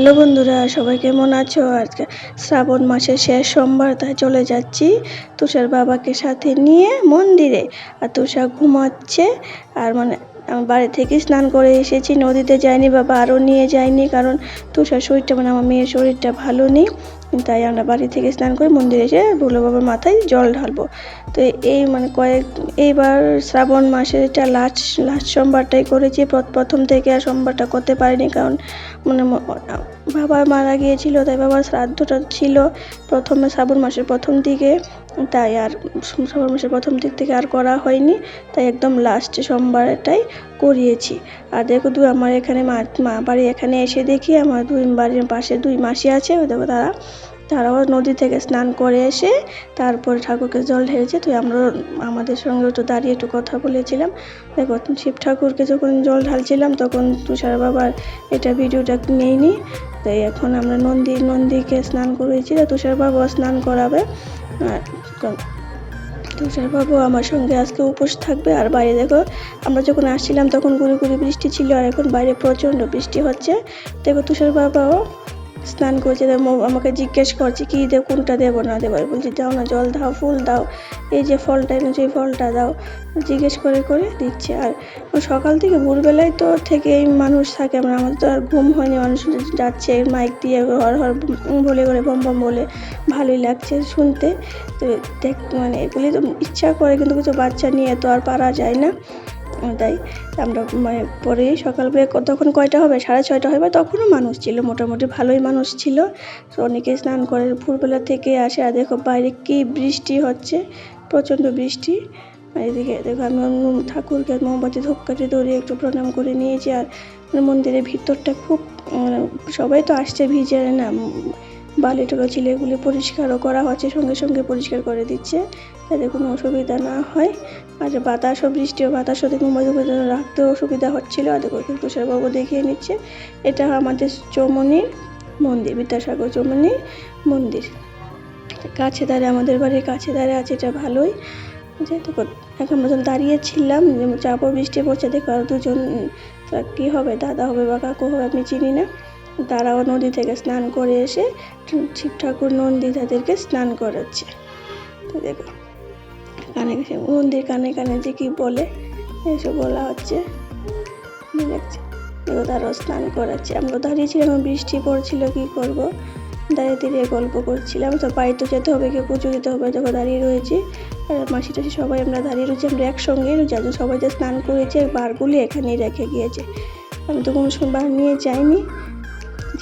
Hello বন্ধুরা, সবাই কেমন আছো? আজকে শ্রাবণ মাসের শেষ সোমবার, তাই চলে যাচ্ছি তুষার বাবাকে সাথে নিয়ে মন্দিরে। আর তুষার ঘুমাচ্ছে, আর মানে আমি বাড়ি থেকে স্নান করে এসেছি। নদীতে যাইনি বাবা, আরও নিয়ে যাইনি, কারণ তুষার শরীরটা মানে আমার মেয়ের শরীরটা ভালো নেই। তাই আমরা বাড়ি থেকে স্নান করে মন্দিরে এসে ভোলে বাবার মাথায় জল ঢালবো। তো এই মানে কয়েক, এইবার শ্রাবণ মাসে এটা লাস্ট লাস্ট সোমবারটাই করেছি প্রথম থেকে আর সোমবারটা করতে পারিনি কারণ মানে বাবা মারা গিয়েছিল, তাই বাবার শ্রাদ্ধটা ছিল প্রথমে শ্রাবণ মাসের প্রথম দিকে। তাই আর শ্রাবণ মাসের প্রথম দিক থেকে আর করা হয়নি, তাই একদম লাস্ট সোমবারটাই করিয়েছি। আর দেখো দু, আমার এখানে মা মা বাড়ি এখানে এসে দেখি আমার দুই বাড়ির পাশে দুই মাসি আছে, ওই দেখো তারা, তারাও নদী থেকে স্নান করে এসে তারপরে ঠাকুরকে জল ঢেলেছে। তো আমরা আমাদের সঙ্গে একটু দাঁড়িয়ে একটু কথা বলেছিলাম। দেখো শিব ঠাকুরকে যখন জল ঢালছিলাম, তখন তুষার বাবার এটা ভিডিওটা নেইনি তাই এখন আমরা নন্দী, নন্দীকে স্নান করেছি তো তুষার বাবা স্নান করাবে। আর তুষার বাবু আমার সঙ্গে আজকে উপোস থাকবে। আর বাইরে দেখো, আমরা যখন আসছিলাম তখন গুড়ি গুড়ি বৃষ্টি ছিল, আর এখন বাইরে প্রচণ্ড বৃষ্টি হচ্ছে। দেখো তুষার বাবাও স্নান করছে আমাকে জিজ্ঞেস করছে, কি দেব, কোনটা দেবো না দেবো? বলছি, দাও না, জল দাও, ফুল দাও, এই যে ফলটা এনেছো এই ফলটা দাও। জিজ্ঞেস করে করে দিচ্ছে। আর সকাল থেকে ভোরবেলায় তো থেকেই মানুষ থাকে আমরা আমাদের তো আর ঘুম হয়নি, মানুষ যাচ্ছে মাইক দিয়ে হর হর বলে, করে বম বম বলে, ভালোই লাগছে শুনতে। তো দেখ মানে এগুলি তো ইচ্ছা করে, কিন্তু কিছু বাচ্চা নিয়ে তো আর পারা যায় না। তাই আমরা মানে পরে সকালবেলা তখন কয়টা হবে? সাড়ে ছয়টা হবে তখনও মানুষ ছিল, মোটামুটি ভালোই মানুষ ছিল। তো অনেকে স্নান করে ভোরবেলা থেকে আসে। আর দেখো বাইরে কি বৃষ্টি হচ্ছে, প্রচণ্ড বৃষ্টি। এদিকে দেখো আমি ঠাকুরকে মোমবাতি, ধূপকাঠি ধরে একটু প্রণাম করে নিয়েছি। আর মন্দিরের ভিতরটা খুব মানে সবাই তো আসছে ভিজে, না? বালি টলো ছিল এগুলি পরিষ্কারও করা হচ্ছে, সঙ্গে সঙ্গে পরিষ্কার করে দিচ্ছে, যাতে কোনো অসুবিধা না হয়। আর বাতাসও বৃষ্টি ও দেখুন মোবাইল রাখতেও অসুবিধা হচ্ছিল। আর তুষারবাবু দেখিয়ে নিচ্ছে। এটা আমাদের চৌমনির মন্দির, বিদ্যাসাগর চৌমনির মন্দির। কাছে দাঁড়ে আমাদের বাড়ির কাছে দাঁড়ে আছে, এটা ভালোই। যে দেখো এখন মতন দাঁড়িয়েছিলাম যাব বৃষ্টি পড়ছে, দেখো আর দুজন কী হবে, দাদা হবে বা কাকু হবে আমি চিনি না। তারাও নদী থেকে স্নান করে এসে শিব ঠাকুর নন্দী তাদেরকে স্নান করাচ্ছে। তো দেখো, কানে সে মন্দির কানে কানে যে কি বলে এসব বলা হচ্ছে। লাগছে দেখো তারাও স্নান করাচ্ছে। আমরা দাঁড়িয়েছিলাম বৃষ্টি পড়ছিল, কি করব? দাঁড়িয়ে দাঁড়িয়ে গল্প করছিলাম। তো বাড়িতে যেতে হবে, কেউ পুজো দিতে হবে, দেখো দাঁড়িয়ে রয়েছি। আর মাসি টাসি সবাই আমরা দাঁড়িয়ে রয়েছি, আমরা একসঙ্গে রয়েছি। আর সবাই যে স্নান করেছে, বারগুলি এখানেই রেখে গিয়েছে। আমি তো কোনো সময় বার নিয়ে যাইনি।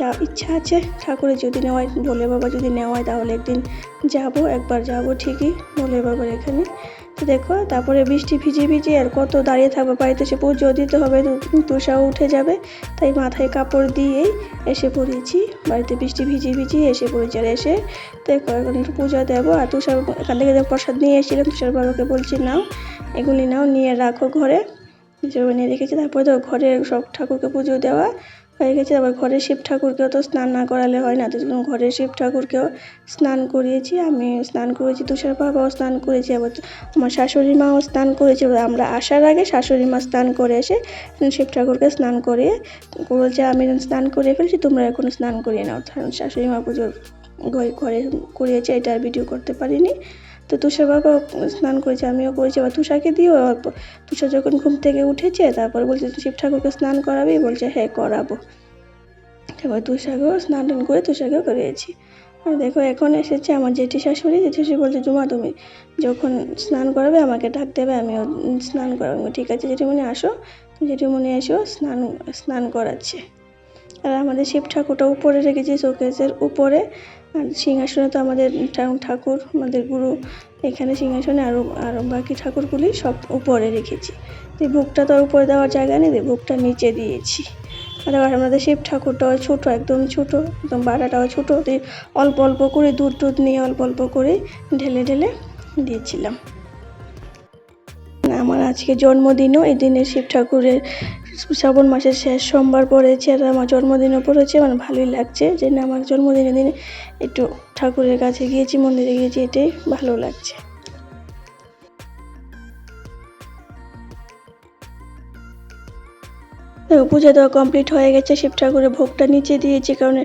যা ইচ্ছা আছে ঠাকুরের যদি নেওয়ায়, ভোলে বাবা যদি নেওয়ায় তাহলে একদিন যাব, একবার যাব ঠিকই ভোলে বাবার এখানে। তো দেখো, তারপরে বৃষ্টি ভিজে ভিজে আর কত দাঁড়িয়ে থাকবে, বাড়িতে এসে পুজো দিতে হবে তুষাও উঠে যাবে। তাই মাথায় কাপড় দিয়েই এসে পড়েছি, বাড়িতে বৃষ্টি ভিজিয়ে ভিজিয়ে এসে পড়েছি। আর এসে দেখো, এখন একটু পুজো দেবো, আর তুষার এখান থেকে প্রসাদ নিয়ে এসেছিলাম, তুষার বাবাকে বলছি, নাও, এগুলি নাও, নিয়ে রাখো ঘরে। হিসেবে নিয়ে রেখেছি, তারপরে তো ঘরে সব ঠাকুরকে পুজো দেওয়া হয়ে গেছে। আবার ঘরে শিব ঠাকুরকেও তো স্নান না করালে হয় না। তো জন্য ঘরে শিব ঠাকুরকেও স্নান করিয়েছি, আমি স্নান করেছি, তুষার বাবাও স্নান করেছি, আবার আমার শাশুড়ি মাও স্নান করেছে। আমরা আসার আগে শাশুড়ি মা স্নান করে এসে শিব ঠাকুরকে স্নান করিয়ে বলছে, আমি স্নান করিয়ে ফেলছি, তোমরা এখন স্নান করিয়ে নাও। শাশুড়ি মা পুজোর ঘরে করিয়েছে, এটা আর ভিডিও করতে পারিনি। তো তুষার বাবা স্নান করেছে, আমিও করেছি। আবার তুষারকে দিও তুষার যখন ঘুম থেকে উঠেছে, তারপর বলছে শিব ঠাকুরকে স্নান করাবি? বলছে হ্যাঁ করাবো। তারপর তুষারকেও স্নান টান করে তুষারকেও করিয়েছি। আর দেখো, এখন এসেছে আমার জেঠি শাশুড়ি। জেঠি শাশুড়ি বলছে, জুমা, তুমি যখন স্নান করাবে, আমাকে ডাক দেবে, আমিও স্নান করাবো। ঠিক আছে জেঠিমণি, আসো। জেঠিমণি এসো স্নান স্নান করাচ্ছে। আর আমাদের শিব ঠাকুরটা উপরে রেখেছি শোকেসের উপরে। আর সিংহাসনে তো আমাদের ঠাকুর আমাদের গুরু, এখানে সিংহাসনে আরও আর বাকি ঠাকুরগুলি সব উপরে রেখেছি। তো ভোগটা তো আর উপরে দেওয়ার জায়গা নেই ভোগটা নিচে দিয়েছি। আর আবার আমাদের শিব ঠাকুরটাও ছোটো, একদম ছোটো, একদম বাটাটাও ছোটো অল্প অল্প করে দুধ টুধ নিয়ে অল্প অল্প করে ঢেলে ঢেলে দিয়েছিলাম। আমার আজকে জন্মদিনও, এই দিনে শিব ঠাকুরের শ্রাবণ মাসের শেষ সোমবার পড়েছে আর আমার জন্মদিনও পড়েছে। মানে ভালোই লাগছে যে না, আমার জন্মদিনের দিনে একটু ঠাকুরের কাছে গিয়েছি, মন্দিরে গিয়েছি, এটাই ভালো লাগছে। পুজো দেওয়া কমপ্লিট হয়ে গেছে। শিব ঠাকুরের ভোগটা নিচে দিয়েছি কারণ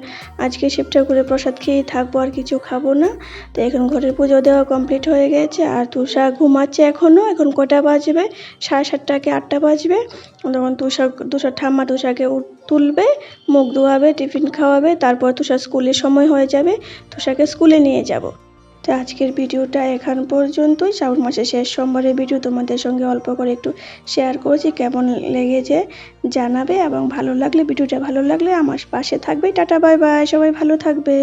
আজকে শিব ঠাকুরের প্রসাদ খেয়েই থাকব আর কিছু খাব না। তো এখন ঘরের পুজো দেওয়া কমপ্লিট হয়ে গেছে আর তুষার ঘুমাচ্ছে এখনও এখন কটা বাজবে? সাড়ে সাতটাকে আটটা বাজবে। তখন তুষার তুষার ঠাম্মা তুষারকে তুলবে, মুখ ধোয়াবে, টিফিন খাওয়াবে, তারপর তুষার স্কুলের সময় হয়ে যাবে। তুষারকে স্কুলে নিয়ে যাব। তো আজকের ভিডিওটা এখান পর্যন্তই। শ্রাবণ মাসের শেষ সোমবারের ভিডিও তোমাদের সঙ্গে অল্প করে একটু শেয়ার করেছি, কেমন লেগেছে জানাবে এবং ভালো লাগলে, ভিডিওটা ভালো লাগলে আমার পাশে থাকবে। টাটা বাই বাই সবাই ভালো থাকবে।